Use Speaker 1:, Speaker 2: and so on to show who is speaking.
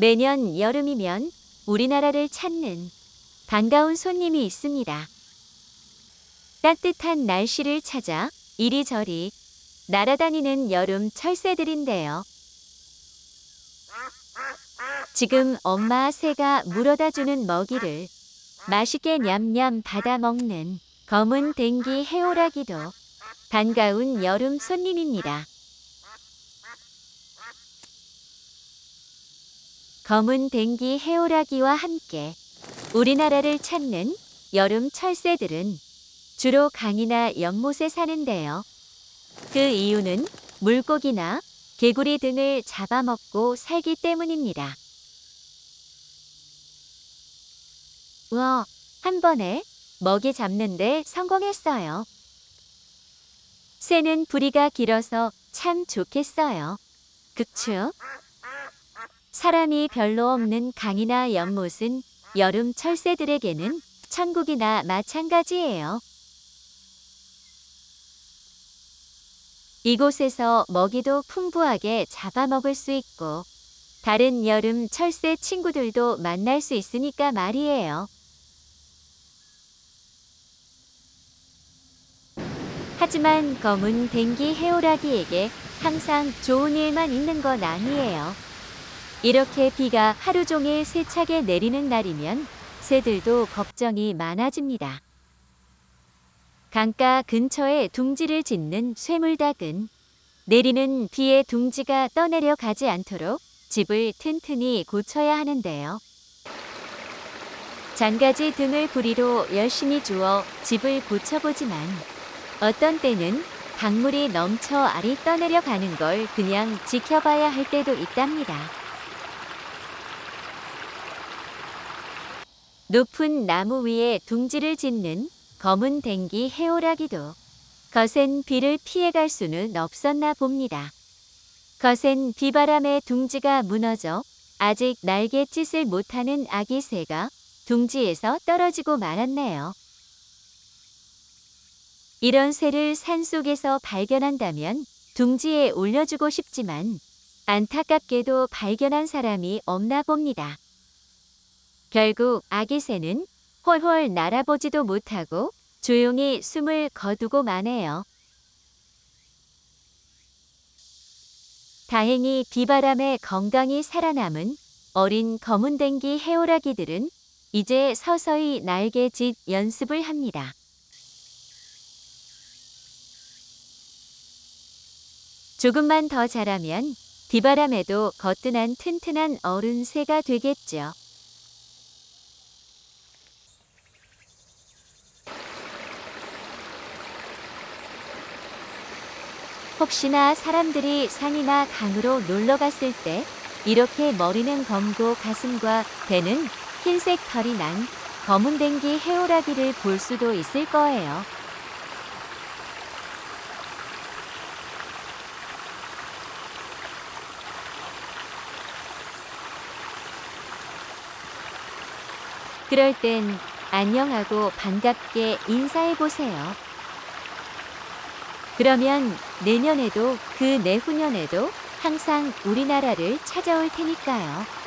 Speaker 1: 매년 여름이면 우리나라를 찾는 반가운 손님이 있습니다. 따뜻한 날씨를 찾아 이리저리 날아다니는 여름 철새들인데요. 지금 엄마 새가 물어다 주는 먹이를 맛있게 냠냠 받아 먹는 검은 댕기 해오라기도 반가운 여름 손님입니다. 검은 댕기 해오라기와 함께 우리나라를 찾는 여름 철새들은 주로 강이나 연못에 사는데요. 그 이유는 물고기나 개구리 등을 잡아먹고 살기 때문입니다. 우와, 한 번에 먹이 잡는데 성공했어요. 새는 부리가 길어서 참 좋겠어요. 그쵸? 사람이 별로 없는 강이나 연못은 여름 철새들에게는 천국이나 마찬가지예요. 이곳에서 먹이도 풍부하게 잡아먹을 수 있고 다른 여름 철새 친구들도 만날 수 있으니까 말이에요. 하지만 검은 댕기 해오라기에게 항상 좋은 일만 있는 건 아니에요. 이렇게 비가 하루 종일 세차게 내리는 날이면 새들도 걱정이 많아집니다. 강가 근처에 둥지를 짓는 쇠물닭은 내리는 비에 둥지가 떠내려 가지 않도록 집을 튼튼히 고쳐야 하는데요. 장가지 등을 부리로 열심히 주워 집을 고쳐보지만 어떤 때는 강물이 넘쳐 알이 떠내려 가는 걸 그냥 지켜봐야 할 때도 있답니다. 높은 나무 위에 둥지를 짓는 검은 댕기 해오라기도 거센 비를 피해갈 수는 없었나 봅니다. 거센 비바람에 둥지가 무너져 아직 날갯짓을 못하는 아기 새가 둥지에서 떨어지고 말았네요. 이런 새를 산속에서 발견한다면 둥지에 올려주고 싶지만 안타깝게도 발견한 사람이 없나 봅니다. 결국 아기 새는 홀홀 날아보지도 못하고 조용히 숨을 거두고 마네요. 다행히 비바람에 건강히 살아남은 어린 검은댕기 해오라기들은 이제 서서히 날개짓 연습을 합니다. 조금만 더 자라면 비바람에도 거뜬한 튼튼한 어른 새가 되겠죠. 혹시나 사람들이 산이나 강으로 놀러 갔을 때 이렇게 머리는 검고 가슴과 배는 흰색 털이 난 검은 댕기 해오라기를 볼 수도 있을 거예요. 그럴 땐 안녕하고 반갑게 인사해 보세요. 그러면 내년에도 그 내후년에도 항상 우리나라를 찾아올 테니까요.